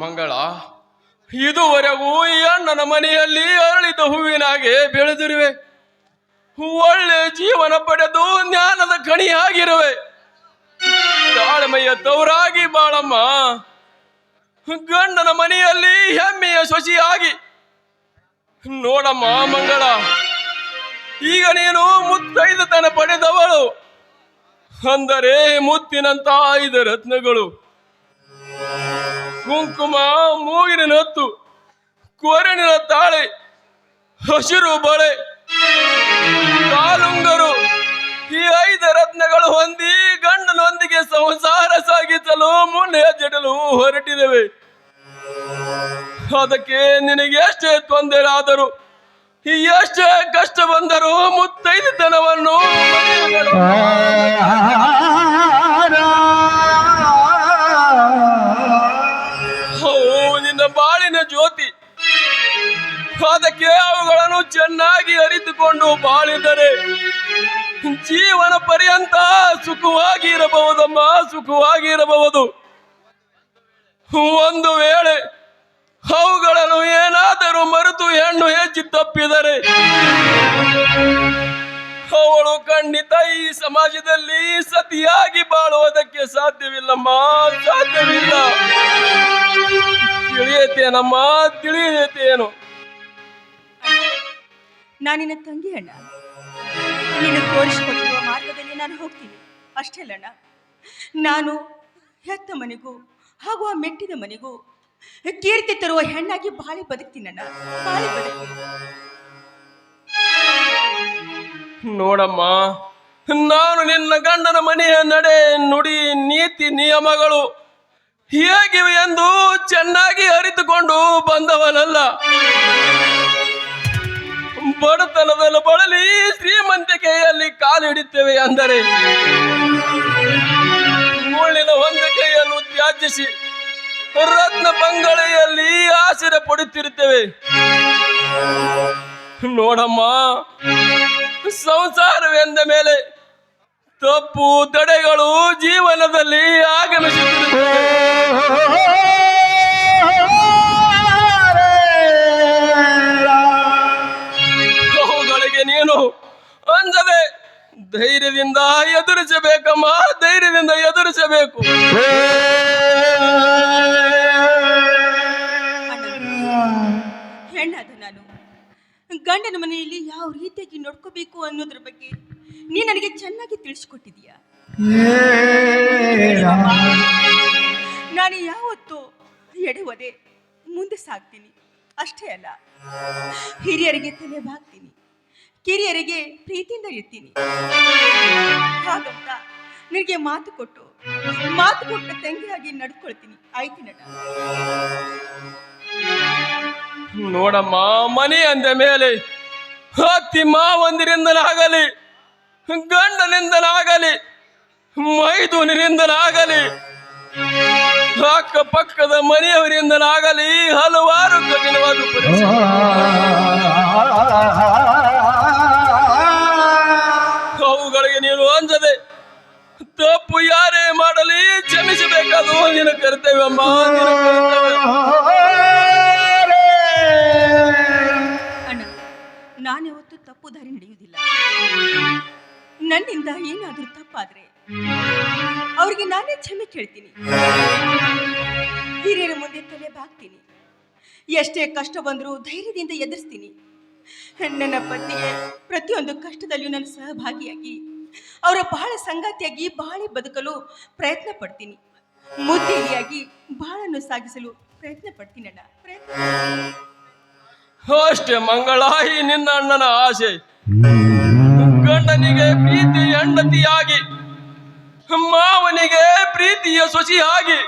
ಮಂಗಳ, ಇದುವರೆಗೂ ಈ ಅಣ್ಣನ ಮನೆಯಲ್ಲಿ ಅರಳಿದ ಹೂವಿನಾಗೆ ಬೆಳೆದಿರುವೆ. ಒಳ್ಳೆ ಜೀವನ ಪಡೆದು ಜ್ಞಾನದ ಕಣಿಯಾಗಿರುವೆ. ತಾಳ್ಮೆಯ ತವರಾಗಿ ಬಾಳಮ್ಮ, ಗಂಡನ ಮನೆಯಲ್ಲಿ ಹೆಮ್ಮೆಯ ಸೊಸಿಯಾಗಿ. ನೋಡಮ್ಮ ಮಂಗಳ, ಈಗ ನೀನು ಮುತ್ತೈದತನ ಪಡೆದವಳು. ಅಂದರೆ ಮುತ್ತಿನಂತ ಐದು ರತ್ನಗಳು. ಕುಂಕುಮ ಮೂಗಿನ ನತ್ತು ಕೊರಣಿನ ತಾಳೆ ಹಸಿರು ಬಳೆ ಕಾಲುಂಗರು ಈ ಐದು ರತ್ನಗಳು ಹೊಂದಿ ಗಂಡನೊಂದಿಗೆ ಸಂಸಾರ ಸಾಗಿಸಲು ಮುನ್ನೆ ಜಡಲು ಹೊರಟಿರುವೆ ಅದಕ್ಕೆ ನಿನಗೆ ಎಷ್ಟೇ ತೊಂದರೆ ಆದರೂ ಎಷ್ಟೇ ಕಷ್ಟ ಬಂದರೂ ಮುತ್ತೈದತನವನ್ನು ಅರಿತುಕೊಂಡು ಬಾಳಿದರೆ ಜೀವನ ಪರ್ಯಂತ ಸುಖವಾಗಿ ಇರಬಹುದಮ್ಮ ಸುಖವಾಗಿ ಇರಬಹುದು ಒಂದು ವೇಳೆ ಅವುಗಳನ್ನು ಏನಾದರೂ ಮರೆತು ಹೆಣ್ಣು ಹೆಚ್ಚಿ ತಪ್ಪಿದರೆ ಅವಳು ಖಂಡಿತ ಈ ಸಮಾಜದಲ್ಲಿ ಸತಿಯಾಗಿ ಬಾಳುವುದಕ್ಕೆ ಸಾಧ್ಯವಿಲ್ಲಮ್ಮ, ಸಾಧ್ಯವಿಲ್ಲ. ತಿಳಿಯತೇನಮ್ಮ, ತಿಳಿಯತೇನು. ನಾನಿನ್ನ ತಂಗಿ ಅಣ್ಣ. ನೀನು ತೋರಿಸಿಕೊಟ್ಟಿರುವ ಮಾರ್ಗದಲ್ಲಿ ನಾನು ಹೋಗ್ತೀನಿ. ಅಷ್ಟೇ ಅಲ್ಲಣ್ಣ ನಾನು ಹೆತ್ತ ಮನೆಗೂ ಹಾಗೂ ಆ ಮೆಟ್ಟಿದ ಮನೆಗೂ ಕೀರ್ತಿ ತರುವ ಹೆಣ್ಣಾಗಿ ಬಾಳಿ ಬದುಕ್ತೀನಣ್ಣ ಬಾಳಿ ಬದುಕ್ತೀನಿ. ನೋಡಮ್ಮ, ನಾನು ನಿನ್ನ ಗಂಡನ ಮನೆಯ ನಡೆ ನುಡಿ ನೀತಿ ನಿಯಮಗಳು ಹೇಗಿವೆ ಎಂದು ಚೆನ್ನಾಗಿ ಅರಿತುಕೊಂಡು ಬಂದವನಲ್ಲ. ಬಡತನದಲ್ಲಿ ಬಳಲಿ ಶ್ರೀಮಂತಿಕೆಯಲ್ಲಿ ಕಾಲಿಡುತ್ತೇವೆ ಅಂದರೆ ಮುಳ್ಳಿನ ಹೊಂದಿಕೆಯನ್ನು ತ್ಯಾಜಿಸಿ ರತ್ನ ಬಂಗಳೆಯಲ್ಲಿ ಆಸರೆ ಪಡುತ್ತಿರುತ್ತೇವೆ. ನೋಡಮ್ಮ, ಸಂಸಾರವೆಂದ ಮೇಲೆ ತಪ್ಪು ತಡೆಗಳು ಜೀವನದಲ್ಲಿ ಆಗಮಿಸುತ್ತಿರುತ್ತವೆ. ಅಂಜದೆ ಧೈರ್ಯದಿಂದ ಎದುರಿಸಬೇಕಮ್ಮ ಧೈರ್ಯದಿಂದ ಎದುರಿಸಬೇಕು. ಹೆಣ್ಣಾದ ನಾನು ಗಂಡನ ಮನೆಯಲ್ಲಿ ಯಾವ ರೀತಿಯಾಗಿ ನೋಡ್ಕೋಬೇಕು ಅನ್ನೋದ್ರ ಬಗ್ಗೆ ನೀ ನನಗೆ ಚೆನ್ನಾಗಿ ತಿಳಿಸ್ಕೊಟ್ಟಿದೀಯ ನಾನು ಯಾವತ್ತೂ ಎಡೆವದೆ ಮುಂದೆ ಸಾಗ್ತೀನಿ. ಅಷ್ಟೇ ಅಲ್ಲ ಹಿರಿಯರಿಗೆ ತಲೆ ಬಾಗ್ತೀನಿ. ಕಿರಿಯರಿಗೆ ಪ್ರೀತಿಯಿಂದ ಇರ್ತೀನಿ. ಹಾಗಂತ ನಿನಗೆ ಮಾತು ಕೊಟ್ಟು ಮಾತು ಕೊಟ್ಟ ತಂಗಿಯಾಗಿ ನಡ್ಕೊಳ್ತೀನಿ. ಆಯ್ತಿನಣ್ಣ ನೋಡಮ್ಮ ಮನೆ ಅಂದ ಮೇಲೆ ಹತ್ತಿ ಮಾವಂದಿರಿಂದಲಾಗಲಿ ಗಂಡನಿಂದಲಾಗಲಿ ಮೈದೂನಿರಿಂದಲಾಗಲಿ ಅಕ್ಕ ಪಕ್ಕದ ಮನೆಯವರಿಂದಲಾಗಲಿ ಹಲವಾರು ಕಠಿಣವಾದ ಅವುಗಳಿಗೆ ನೀನು ಅಂಜದೆ. ತಪ್ಪು ಯಾರೇ ಮಾಡಲಿ ಕ್ಷಮಿಸಬೇಕಾದ ನಿನ್ನ ಕರ್ತವ್ಯಮ್ಮ ನಿನ್ನ ಅಣ್ಣ ತಪ್ಪು ದಾರಿ ನಡೆಯುವುದಿಲ್ಲ. ನನ್ನಿಂದ ಏನಾದರೂ ತಪ್ಪಾದ್ರೆ ಅವರಿಗೆ ನಾನೇ ಕ್ಷಮೆ ಕೇಳ್ತೀನಿ. ಹಿರಿಯರ ಮುಂದೆ ತಲೆ ಬಾಗ್ತೀನಿ. ಎಷ್ಟೇ ಕಷ್ಟ ಬಂದರೂ ಧೈರ್ಯದಿಂದ ಎದುರಿಸ್ತೀನಿ. ನನ್ನ ಪತಿಯೇ, ಪ್ರತಿಯೊಂದು ಕಷ್ಟದಲ್ಲಿಯೂ ನಾನು ಸಹಭಾಗಿಯಾಗಿ. ಅವರ ಬಹಳ ಸಂಗಾತಿಯಾಗಿ ಬಾಳಿ ಬದುಕಲು ಪ್ರಯತ್ನ ಪಡ್ತೀನಿ. ಮುದ್ದೇರಿಯಾಗಿ ಬಾಳನ್ನು ಸಾಗಿಸಲು ಪ್ರಯತ್ನ ಪಡ್ತೀನಣ್ಣ ಪ್ರಯತ್ನ ಅಷ್ಟೇ ಮಂಗಳಾಯಿ ನಿನ್ನ ಅಣ್ಣನ ಆಸೆ. ಗಂಡನಿಗೆ ಪ್ರೀತಿ ಹೆಂಡತಿಯಾಗಿ, ಮಾವನಿಗೆ ಪ್ರೀತಿಯ ಸೊಸಿಯಾಗಿ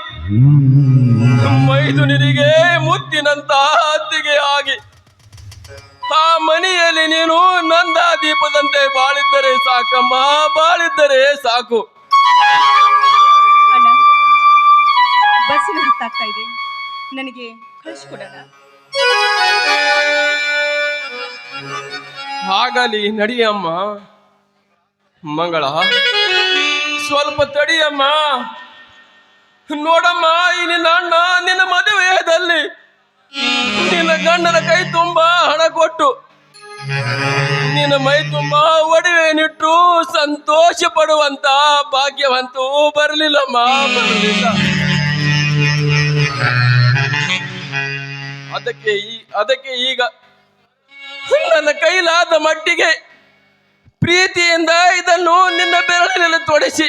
ಮೈದುನಿಗೆ ಮುತ್ತಿನಂತ ಅತ್ತಿಗೆ ಆಗಿ ಆ ಮನೆಯಲ್ಲಿ ನೀನು ನಂದ ದೀಪದಂತೆ ಬಾಳಿದ್ದರೆ ಸಾಕಮ್ಮ ಬಾಳಿದ್ದರೆ ಸಾಕು. ಅಣ್ಣ ಬಸ್ಸಿನ ಹೊತ್ತಾಗ್ತಾ ಇದೆ. ನನಗೆ ಕಳಿಸ್ಕೊಡೋಣ ಆಗಲಿ ನಡಿಯಮ್ಮ. ಮಂಗಳ ಸ್ವಲ್ಪ ತಡಿಯಮ್ಮ. ನೋಡಮ್ಮ ಈ ನಿನ್ನ ಅಣ್ಣ ನಿನ್ನ ನಿನ್ನ ಗಂಡನ ಕೈ ತುಂಬಾ ಹಣ ಕೊಟ್ಟು, ನಿನ್ನ ಮೈ ತುಂಬಾ ಒಡವೆನಿಟ್ಟು ಸಂತೋಷ ಪಡುವಂತ ಭಾಗ್ಯವಂತೂ ಬರಲಿಲ್ಲಮ್ಮ, ಬರಲಿಲ್ಲ. ಅದಕ್ಕೆ ಈ, ಅದಕ್ಕೆ ಈಗ ನನ್ನ ಕೈಲಾದ ಮಟ್ಟಿಗೆ ಪ್ರೀತಿಯಿಂದ ಇದನ್ನು ನಿನ್ನ ಬೆರಳಿನಲ್ಲಿ ತೊಡಸಿ.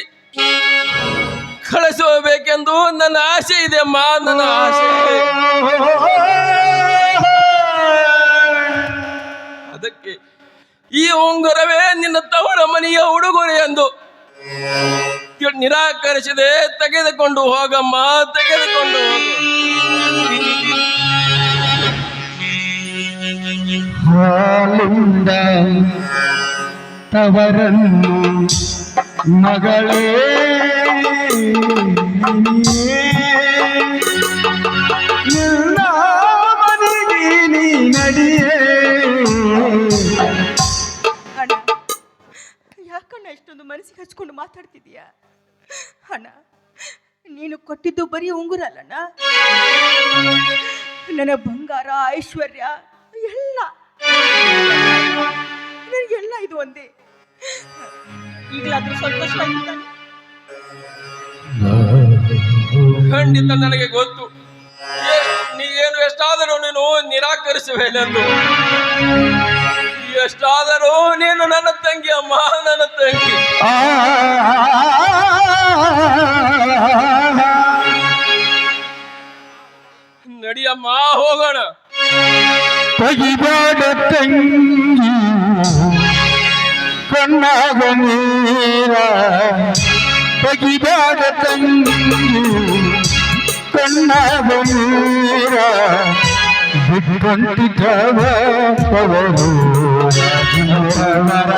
ಕಳಿಸಬೇಕೆಂದು ನನ್ನ ಆಸೆ ಇದೆ ಅಮ್ಮ ನನ್ನ ಆಸೆ. ಅದಕ್ಕೆ ಈ ಉಂಗುರವೇ ನಿನ್ನ ತವರ ಮನೆಯ ಉಡುಗೊರೆ ಎಂದು ನಿರಾಕರಿಸದೆ ತೆಗೆದುಕೊಂಡು ಹೋಗಮ್ಮ, ತೆಗೆದುಕೊಂಡು ಹೋಗು ತವರನ್ನು ಮಗಳೇ ಯಾಕಣ್ಣ ಇಷ್ಟೊಂದು ಮನಸ್ಸಿಗೆ ಹಚ್ಕೊಂಡು ಮಾತಾಡ್ತಿದೀಯ ಅಣ್ಣ ನೀನು ಕೊಟ್ಟಿದ್ದು ಬರೀ ಉಂಗುರ ಅಲ್ಲಣ್ಣ ನನ್ನ ಬಂಗಾರ, ಐಶ್ವರ್ಯ, ಎಲ್ಲ. ನನಗೆಲ್ಲ ಇದು ಒಂದೇ. ಈಗಲಾದ್ರೂ ಸಂತೋಷವಾಗಿದ್ದಾನೆ ಖಂಡಿತ ನನಗೆ ಗೊತ್ತು. ನೀ ನೀನು ಎಷ್ಟಾದರೂ ನೀನು ನಿರಾಕರಿಸುವೆನೆಂದು ಎಷ್ಟಾದರೂ ನೀನು ನನ್ನ ತಂಗಿ ಅಮ್ಮ, ನನ್ನ ತಂಗಿ. ನಡಿಯಮ್ಮ, ಹೋಗೋಣ. ತೆಗಿಬೇಡ ತಂಗಿ, ಕಣ್ಣಾಗ ನೀರ. ತೆಗಿಬೇಡ ತಂಗಿ ಕಣ್ಣಾಗ ನೀರ ಬಿಟ್ಟಂತಿದ್ದವ ರಾಜನವರ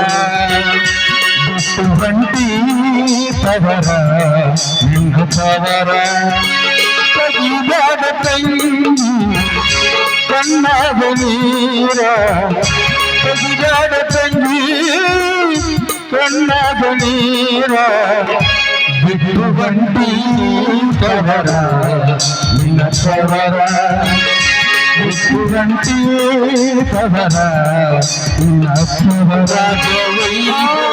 ಬಿಟ್ಟು ಬಂಟಿ ತವರ ನಿನ್ನ ತವರ ತೆಗಿಬೇಡ ತಂಗಿ ಕಣ್ಣಾಗ ನೀರ ತೆಗಿದಾಡ ತಂಗಿ ಕಣ್ಣಾಗ ನೀರ ಬಿಟ್ಟು ಬಂಟಿ ತವರ ನಿನ್ನ ತವರ ಬಿಟ್ಟು ಬಂಟಿ ತವರ ನಿನ್ನ ತವರ